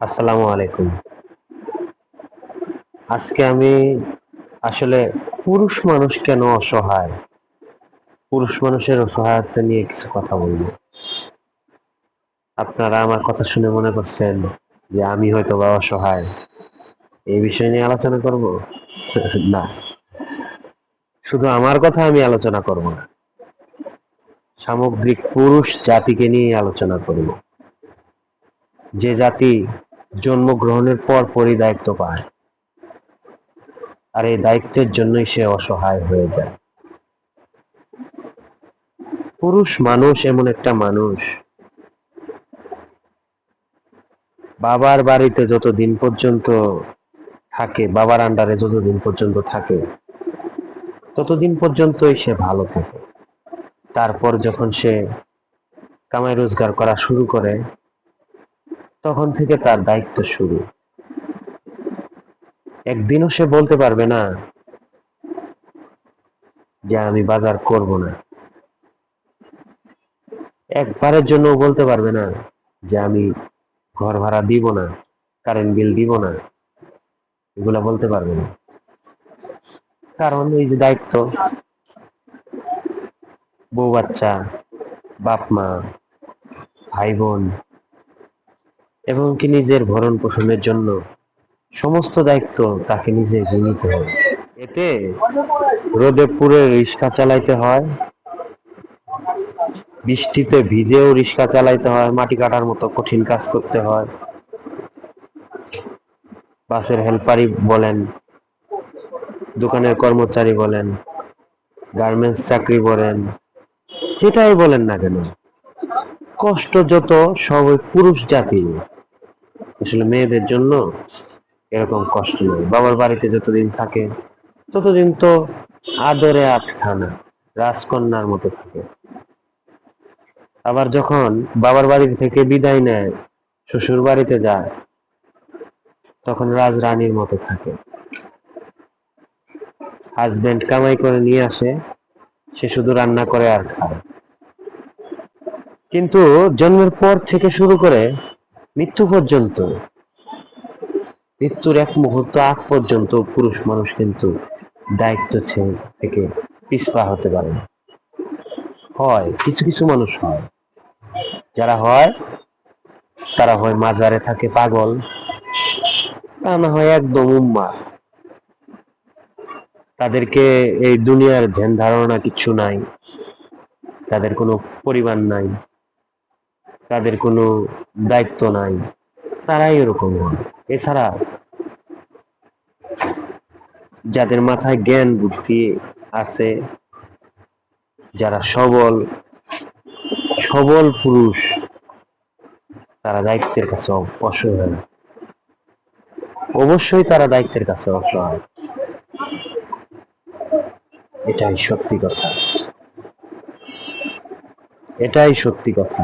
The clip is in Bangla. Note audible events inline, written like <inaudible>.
আসসালামু আলাইকুম। আজকে আমি আসলে পুরুষ মানুষ কেন অসহায়? পুরুষ মানুষের অসহায়তা নিয়ে কিছু কথা বলব। আপনারা আমার কথা শুনে মনে করছেন যে আমি হয়তো বা অসহায়। এই বিষয় নিয়ে আলোচনা করব? <laughs> না। শুধু আমার কথা আমি আলোচনা করব না। সামগ্রিক পুরুষ জাতিকে নিয়ে আলোচনা করব। যে জাতি জন্মগ্রহণের পর পরই দায়িত্ব পায়। আর এই দায়িত্বের জন্যই সে অসহায় হয়ে যায়। পুরুষ মানুষ এমন একটা মানুষ। বাবার বাড়িতে যতদিন পর্যন্ত থাকে, বাবার আন্ডারে যতদিন পর্যন্ত থাকে, ততদিন পর্যন্তই সে ভালো থাকে। তারপর যখন সে কামাই রোজগার করা শুরু করে তখন থেকে তার দায়িত্ব শুরু। একদিনও সে বলতে পারবে না যে আমি বাজার করব না। একবারের জন্য বলতে পারবে না যে আমি ঘর ভাড়া দিব না কারেন্ট বিল দিব না, এগুলা বলতে পারবে না। কারণ এই যে দায়িত্ব, বউ বাচ্চা, বাপ মা, ভাই বোন এবং কি নিজের ভরণ পোষণের জন্য সমস্ত দায়িত্ব তাকে নিজে নিতে হবে। এতে রোদে পুরে রিক্সা চালাইতে হয়, বৃষ্টিতে ভিজেও রিক্সা চালাইতে হয়, মাটি কাটার মতো কঠিন কাজ করতে হয়। বাসের হেল্পারই বলেন, দোকানের কর্মচারী বলেন, গার্মেন্টস চাকরি বলেন, যেটাই বলেন না কেন, কষ্ট যত সব পুরুষ জাতি আসলে মেয়েদের জন্য এরকম কষ্ট নেই। বাবার বাড়িতে যতদিন থাকে, ততদিন তো আদরে আটখানা রাজকন্যার মতো থাকে। আবার যখন বাবার বাড়ি থেকে বিদায় নেয়, শ্বশুর বাড়িতে যায়, তখন রাজরানীর মতো থাকে। হাজবেন্ড কামাই করে নিয়ে আসে, সে শুধু রান্না করে আর খায়। কিন্তু জন্মের পর থেকে শুরু করে মৃত্যু পর্যন্ত, মৃত্যুর এক মুহূর্ত আগ পর্যন্ত পুরুষ মানুষ কিন্তু দায়িত্ব থেকে পিছপা হতে পারে না। হয়, কিছু কিছু মানুষ হয়। যারা হয়, তারা হয় মাজারে থাকে পাগল, তা না হয় একদম উম্মা। তাদেরকে এই দুনিয়ার ধ্যান ধারণা কিছু নাই, তাদের কোনো পরিবার নাই। তাদের কোনো দায়িত্ব নাই। তারাই এরকম হয়। এছাড়া যাদের মাথায় জ্ঞান বুদ্ধি আছে, যারা সবল সবল পুরুষ, তারা দায়িত্বের কাছে অসহায় অবশ্যই তারা দায়িত্বের কাছে অসহায়। এটাই সত্যি কথা। এটাই সত্যি কথা।